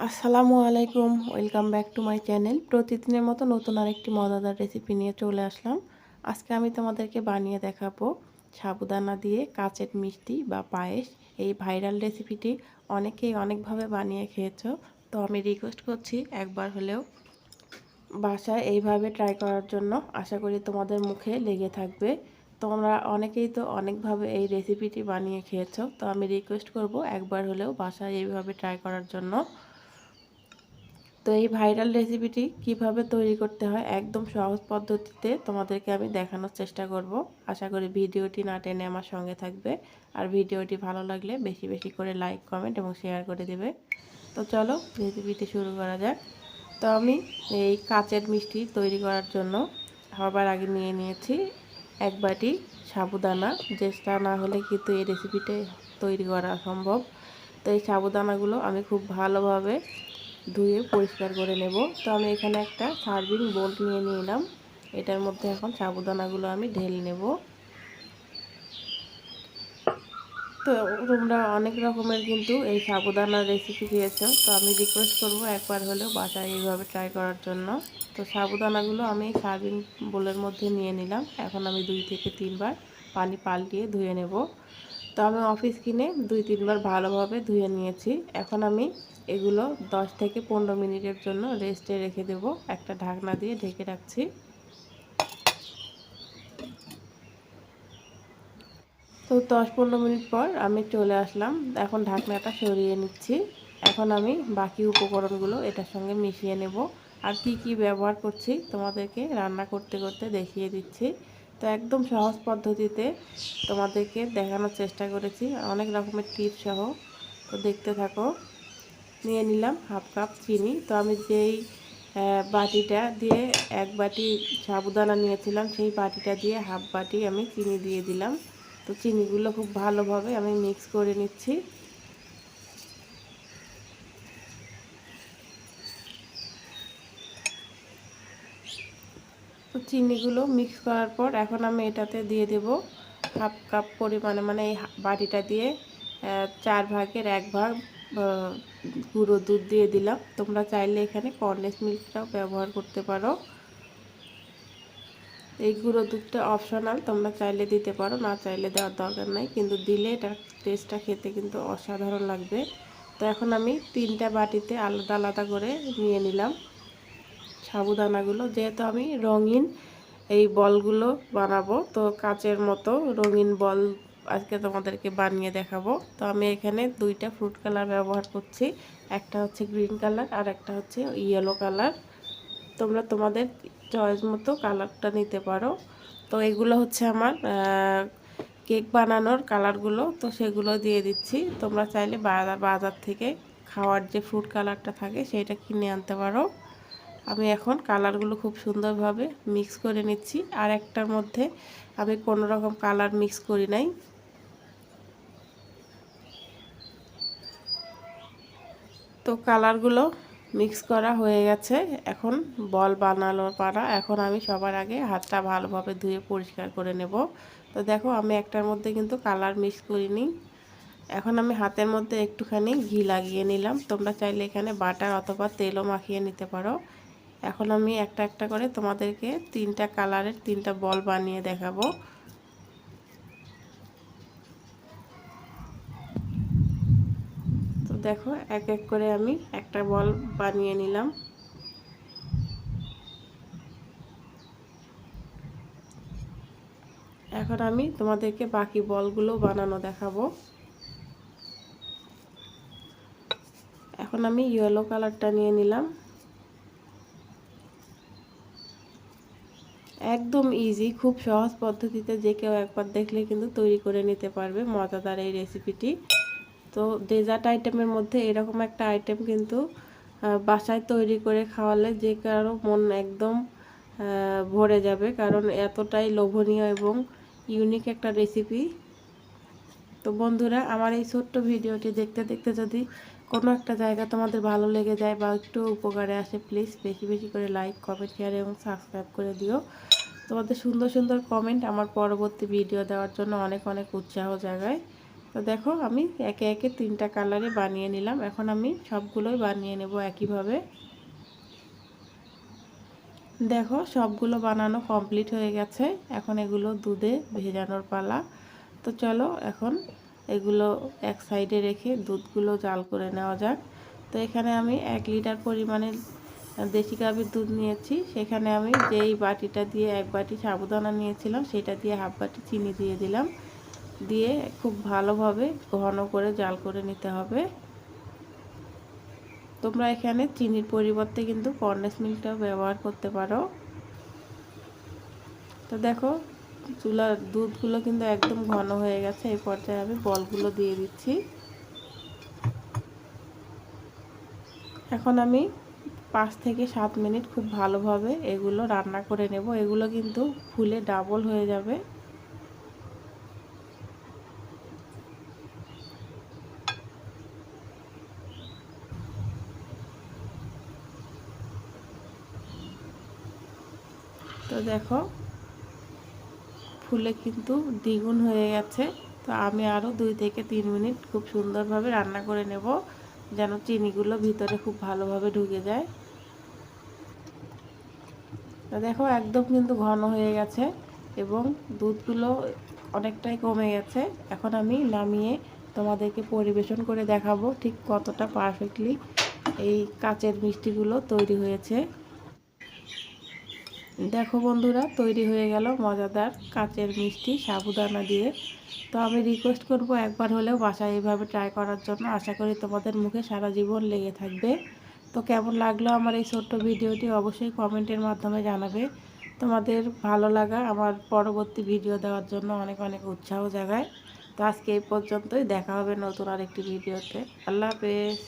আসসালামু আলাইকুম, welcome back to my channel. প্রতিদিনের মতো নতুন আরেকটি মজাদার রেসিপি নিয়ে চলে আসলাম। আজকে আমি তোমাদেরকে বানিয়ে দেখাবো সাবুদানা দিয়ে কাচের মিষ্টি বা পায়েস। এই ভাইরাল রেসিপিটি অনেকেই অনেকভাবে বানিয়ে খেয়েছো, তো আমি রিকোয়েস্ট করছি একবার হলেও বাসায় এইভাবে ট্রাই করার জন্য। আশা করি তোমাদের মুখে লেগে থাকবে। তোমরা অনেকেই তো অনেকভাবে এই রেসিপিটি বানিয়ে খেয়েছো, তো আমি রিকোয়েস্ট করব একবার হলেও বাসায় এইভাবে ট্রাই করার জন্য। তো এই ভাইরাল রেসিপিটি কীভাবে তৈরি করতে হয় একদম সহজ পদ্ধতিতে তোমাদেরকে আমি দেখানোর চেষ্টা করব। আশা করি ভিডিওটি না টেনে আমার সঙ্গে থাকবে। আর ভিডিওটি ভালো লাগলে বেশি বেশি করে লাইক, কমেন্ট এবং শেয়ার করে দেবে। তো চলো রেসিপিটি শুরু করা যাক। তো আমি এই কাচের মিষ্টি তৈরি করার জন্য সবার আগে নিয়ে নিয়েছি এক বাটি সাবুদানা। যেটা না হলে কিন্তু এই রেসিপিটা তৈরি করা সম্ভব। তো এই সাবুদানাগুলো আমি খুব ভালোভাবে ধুয়ে পরিষ্কার করে নেব। তো আমি এখানে একটা সার্ভিং বোল্ট নিয়ে নিলাম। এটার মধ্যে এখন সাবুদানাগুলো আমি ঢেলে নেব। তো তোমরা অনেক রকমের কিন্তু এই সাবুদানার রেসিপি খেয়েছো। তো আমি রিকোয়েস্ট করব একবার হলেও বাসায় এইভাবে ট্রাই করার জন্য। তো সাবুদানাগুলো আমি সার্ভিং বোলের মধ্যে নিয়ে নিলাম। এখন আমি দুই থেকে তিনবার পানি পাল্টিয়ে ধুয়ে নেব। তো আমি অফিস কিনে দুই, তিনবার ভালোভাবে ধুয়ে নিয়েছি। এখন আমি এগুলো 10 থেকে পনেরো মিনিটের জন্য রেস্টে রেখে দেব। একটা ঢাকনা দিয়ে ঢেকে রাখছি। তো দশ, পনেরো মিনিট পর আমি চলে আসলাম। এখন ঢাকনাটা সরিয়ে নিচ্ছি। এখন আমি বাকি উপকরণগুলো এটার সঙ্গে মিশিয়ে নেব। আর কি কি ব্যবহার করছি তোমাদেরকে রান্না করতে করতে দেখিয়ে দিচ্ছি। তো একদম সহজ পদ্ধতিতে তোমাদেরকে দেখানোর চেষ্টা করেছি। অনেক রকমের টিপস সহ। তো দেখতে থাকো। নিয়ে নিলাম হাফ কাপ চিনি। তো আমি যেই বাটিটা দিয়ে এক বাটি সাবুদানা নিয়েছিলাম, সেই বাটিটা দিয়ে হাফ বাটি আমি চিনি দিয়ে দিলাম। তো চিনিগুলো খুব ভালোভাবে আমি মিক্স করে নিচ্ছি। তো চিনিগুলো মিক্স করার পর এখন আমি এটাতে দিয়ে দেব হাফ কাপ পরিমাণে মানে এই বাটিটা দিয়ে চার ভাগের এক ভাগ গুঁড়ো দুধ দিয়ে দিলাম। তোমরা চাইলে এখানে কর্নেস মিল্কটাও ব্যবহার করতে পারো। এই গুঁড়ো দুধটা অপশনাল তোমরা চাইলে দিতে পারো, না চাইলে দেওয়ার দরকার নাই, কিন্তু দিলে এটার টেস্টটা খেতে কিন্তু অসাধারণ লাগবে। তো এখন আমি তিনটা বাটিতে আলাদা আলাদা করে নিয়ে নিলাম। সাবুদানাগুলো যেহেতু আমি রঙিন এই বলগুলো বানাবো, তো কাচের মতো রঙিন বল আজকে তোমাদেরকে বানিয়ে দেখাবো। তো আমি এখানে দুইটা ফ্রুট কালার ব্যবহার করছি, একটা হচ্ছে গ্রিন কালার আর একটা হচ্ছে ইয়েলো কালার। তোমরা তোমাদের চয়েস মতো কালারটা নিতে পারো। তো এগুলো হচ্ছে আমার কেক বানানোর কালারগুলো, তো সেগুলো দিয়ে দিচ্ছি। তোমরা চাইলে বাজার বাজার থেকে খাওয়ার যে ফ্রুট কালারটা থাকে, সেটা কিনে আনতে পারো। আমি এখন কালারগুলো খুব সুন্দরভাবে মিক্স করে নিচ্ছি। আর একটার মধ্যে আমি কোনো রকম কালার মিক্স করি নাই। তো কালারগুলো মিক্স করা হয়ে গেছে। এখন বল বানানোর পারা এখন আমি সবার আগে হাতটা ভালোভাবে ধুয়ে পরিষ্কার করে নেব। তো দেখো, আমি একটার মধ্যে কিন্তু কালার মিক্স করিনি। এখন আমি হাতের মধ্যে একটুখানি ঘি লাগিয়ে নিলাম। তোমরা চাইলে এখানে বাটার অথবা তেলও মাখিয়ে নিতে পারো। এখন আমি একটা একটা করে তোমাদেরকে তিনটা কালারের তিনটা বল বানিয়ে দেখাবো। তো দেখো, এক এক করে আমি একটা বল বানিয়ে নিলাম। এখন আমি তোমাদেরকে বাকি বলগুলো বানানো দেখাবো। এখন আমি ইয়েলো কালারটা নিয়ে নিলাম। একদম ইজি খুব সহজ পদ্ধতিতে যে কেউ একবার দেখলে কিন্তু তৈরি করে নিতে পারবে মজাদার এই রেসিপিটি তো ডেজার্ট আইটেমের মধ্যে এরকম একটা আইটেম কিন্তু বাসায় তৈরি করে খাওয়ালে যে কারও মন একদম ভরে যাবে। কারণ এতটাই লোভনীয় এবং ইউনিক একটা রেসিপি তো বন্ধুরা, আমার এই ছোট্ট ভিডিওটি দেখতে দেখতে যদি কোনো একটা জায়গা তোমাদের ভালো লেগে যায় বা একটু উপকারে আসে প্লিজ বেশি বেশি করে লাইক কমেন্ট শেয়ার এবং সাবস্ক্রাইব করে দিও। তোমাদের সুন্দর সুন্দর কমেন্ট আমার পরবর্তী ভিডিও দেওয়ার জন্য অনেক অনেক উৎসাহ জায়গায় তো দেখো, আমি একে একে তিনটা কালারে বানিয়ে নিলাম। এখন আমি সবগুলোই বানিয়ে নেব একইভাবে। দেখো, সবগুলো বানানো কমপ্লিট হয়ে গেছে। এখন এগুলো দুধে ভেজানোর পালা। তো চলো এখন এগুলো এক সাইডে রেখে দুধগুলো জাল করে নেওয়া যাক। তো এখানে আমি এক লিটার পরিমাণে দেশি গাভীর দুধ নিয়েছি। সেখানে আমি যেই বাটিটা দিয়ে এক বাটি সাবুদানা নিয়েছিলাম, সেটা দিয়ে হাফ বাটি চিনি দিয়ে দিলাম। দিয়ে খুব ভালোভাবে ঘন করে জাল করে নিতে হবে। তোমরা এখানে চিনির পরিবর্তে কিন্তু কর্নেস মিল্কটাও ব্যবহার করতে পারো। তো দেখো চুলার দুধগুলো কিন্তু একদম ঘন হয়ে গেছে। এই পর্যায়ে আমি বলগুলো দিয়ে দিচ্ছি। এখন আমি পাঁচ থেকে সাত মিনিট খুব ভালোভাবে এগুলো রান্না করে নেব। এগুলো কিন্তু ফুলে ডাবল হয়ে যাবে। তো দেখো ফুলে কিন্তু দ্বিগুণ হয়ে গেছে। তো আমি আরও দুই থেকে তিন মিনিট খুব সুন্দরভাবে রান্না করে নেব, যেন চিনিগুলো ভিতরে খুব ভালোভাবে ঢুকে যায়। তো দেখো একদম কিন্তু ঘন হয়ে গেছে এবং দুধগুলো অনেকটাই কমে গেছে। এখন আমি নামিয়ে তোমাদেরকে পরিবেশন করে দেখাবো ঠিক কতটা পারফেক্টলি এই কাচের মিষ্টিগুলো তৈরি হয়েছে। দেখো বন্ধুরা, তৈরি হয়ে গেল মজাদার কাচের মিষ্টি সাবুদানা দিয়ে। তো আমি রিকোয়েস্ট করব একবার হলেও বাসায় এইভাবে ট্রাই করার জন্য। আশা করি তোমাদের মুখে সারা জীবন লেগে থাকবে। তো কেমন লাগল আমার এই ছোট্ট ভিডিওটি অবশ্যই কমেন্টের মাধ্যমে জানাবে। তোমাদের ভালো লাগা আমার পরবর্তী ভিডিও দেওয়ার জন্য অনেক অনেক উৎসাহ জাগায়। তো আজকে এই পর্যন্তই, দেখা হবে নতুন আরেকটি ভিডিওতে। আল্লাহ হাফেজ।